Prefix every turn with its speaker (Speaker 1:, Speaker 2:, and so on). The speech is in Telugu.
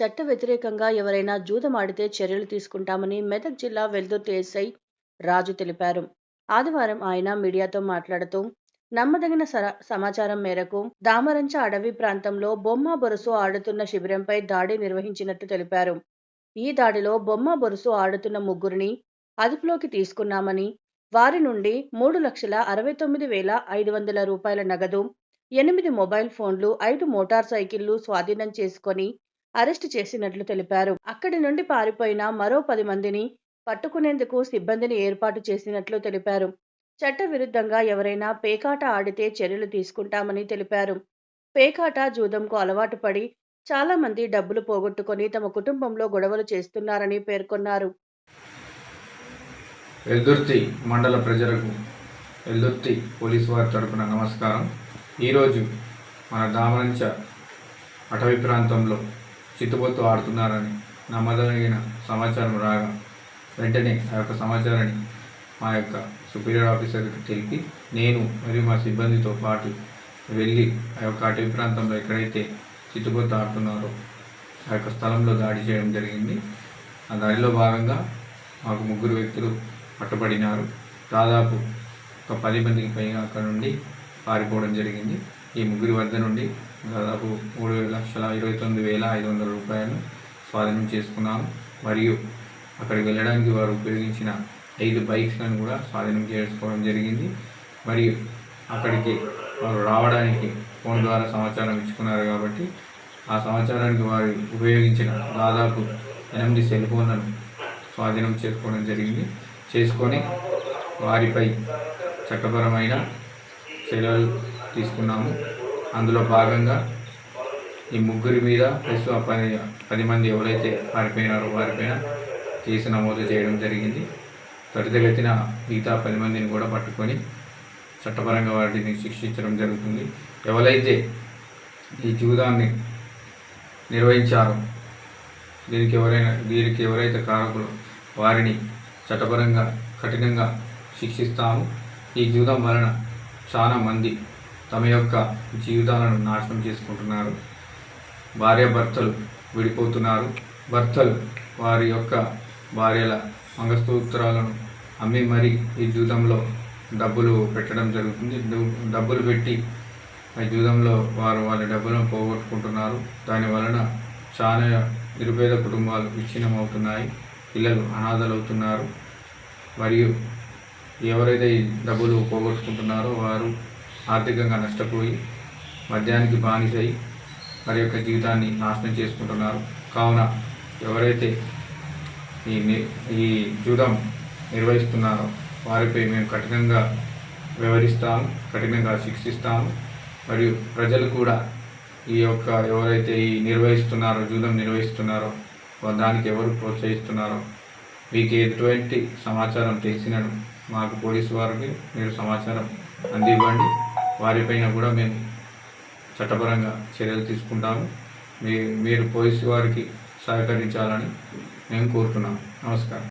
Speaker 1: చట్ట వ్యతిరేకంగా ఎవరైనా జూదమాడితే చర్యలు తీసుకుంటామని మెదక్ జిల్లా వెల్దుర్తి ఎస్ఐ రాజు తెలిపారు. ఆదివారం ఆయన మీడియాతో మాట్లాడుతూ నమ్మదగిన సమాచారం మేరకు దామరంచ అడవి ప్రాంతంలో బొమ్మ బొరుసు ఆడుతున్న శిబిరంపై దాడి నిర్వహించినట్టు తెలిపారు. ఈ దాడిలో బొమ్మ బొరుసు ఆడుతున్న ముగ్గురిని అదుపులోకి తీసుకున్నామని వారి నుండి మూడు లక్షల అరవై తొమ్మిది వేల ఐదు వందల రూపాయల నగదు ఎనిమిది మొబైల్ ఫోన్లు ఐదు మోటార్ సైకిళ్ళు స్వాధీనం చేసుకొని అరెస్టు చేసినట్లు తెలిపారు. అక్కడి నుండి పారిపోయిన మరో పది మందిని పట్టుకునేందుకు సిబ్బందిని ఏర్పాటు చేసినట్లు తెలిపారు. చట్టవిరుద్ధంగా ఎవరైనా పేకాట ఆడితే చర్యలు తీసుకుంటామని తెలిపారు. పేకాట జూదంకు అలవాటు పడి చాలా మంది డబ్బులు పోగొట్టుకొని తమ కుటుంబంలో గొడవలు చేస్తున్నారని పేర్కొన్నారు.
Speaker 2: ఎల్దుర్తి మండల ప్రజలకు ఎల్దుర్తి పోలీస్ వారి తరపున నమస్కారం. ఈరోజు మన దామరంచ అటవీ ప్రాంతంలో చిత్తుబొత్తు ఆడుతున్నారని నమ్మదగిన సమాచారం రాగా వెంటనే ఆ యొక్క సమాచారాన్ని మా యొక్క సుపీరియర్ ఆఫీసర్కి తెలిపి నేను మరియు మా సిబ్బందితో పాటు వెళ్ళి ఆ యొక్క అటవీ ప్రాంతంలో ఎక్కడైతే చిత్తుబొత్తు ఆడుతున్నారో ఆ యొక్క స్థలంలో దాడి చేయడం జరిగింది. ఆ దాడిలో భాగంగా మాకు ముగ్గురు వ్యక్తులు పట్టుబడినారు. దాదాపు ఒక పది మందికి పైగా అక్కడ నుండి పారిపోవడం జరిగింది. ఈ ముగ్గురి వద్ద నుండి దాదాపు మూడు లక్షల ఇరవై తొమ్మిది వేల ఐదు వందల రూపాయలు స్వాధీనం చేసుకున్నాము. మరియు అక్కడికి వెళ్ళడానికి వారు ఉపయోగించిన ఐదు బైక్స్లను కూడా స్వాధీనం చేసుకోవడం జరిగింది. మరియు అక్కడికి వారు రావడానికి ఫోన్ ద్వారా సమాచారం ఇచ్చుకున్నారు కాబట్టి ఆ సమాచారానికి వారు ఉపయోగించిన దాదాపు ఎనిమిది సెల్ ఫోన్లను స్వాధీనం చేసుకోవడం జరిగింది. చేసుకొని వారిపై చట్టపరమైన చర్యలు తీసుకున్నాము. అందులో భాగంగా ఈ ముగ్గురి మీద ప్లస్ పది పది మంది ఎవరైతే పారిపోయినారో వారిపైన కేసు నమోదు చేయడం జరిగింది. త్వరితగతిన మిగతా పది మందిని కూడా పట్టుకొని చట్టపరంగా వాటిని శిక్షించడం జరుగుతుంది. ఎవరైతే ఈ జూదాన్ని నిర్వహించారో దీనికి ఎవరైనా దీనికి ఎవరైతే కారకులు వారిని చట్టపరంగా కఠినంగా శిక్షిస్తాము. ఈ జూదం వలన చాలా మంది తమ యొక్క జీవితాలను నాశనం చేసుకుంటున్నారు. భార్యాభర్తలు విడిపోతున్నారు. భర్తలు వారి యొక్క భార్యల మంగళసూత్రాలను అమ్మి మరి ఈ జూదంలో డబ్బులు పెట్టడం జరుగుతుంది. డబ్బులు పెట్టి ఆ జూదంలో వారు వాళ్ళ డబ్బులను పోగొట్టుకుంటున్నారు. దాని వలన చాలా నిరుపేద కుటుంబాలు విచ్ఛిన్నం అవుతున్నాయి పిల్లలు అనాథలవుతున్నారు. మరియు ఎవరైతే ఈ డబ్బులు పోగొట్టుకుంటున్నారో వారు ఆర్థికంగా నష్టపోయి మద్యానికి బానిసై వారి యొక్క జీవితాన్ని నాశనం చేసుకుంటున్నారు. కావున ఎవరైతే ఈ ని- ఈ జూదం నిర్వహిస్తున్నారో వారిపై మేము కఠినంగా వ్యవహరిస్తాము కఠినంగా శిక్షిస్తాము. మరియు ప్రజలు కూడా ఈ యొక్క ఎవరైతే ఈ నిర్వహిస్తున్నారో జూదం నిర్వహిస్తున్నారో దానికి ఎవరు ప్రోత్సహిస్తున్నారో మీకు ఎటువంటి సమాచారం తెలిసినను మాకు పోలీసు వారికి మీరు సమాచారం అందివ్వండి. వారిపైన కూడా మేము చట్టపరంగా చర్యలు తీసుకుంటాము. మీ మీరు పోలీసు వారికి సహకరించాలని మేము కోరుతున్నాము. నమస్కారం.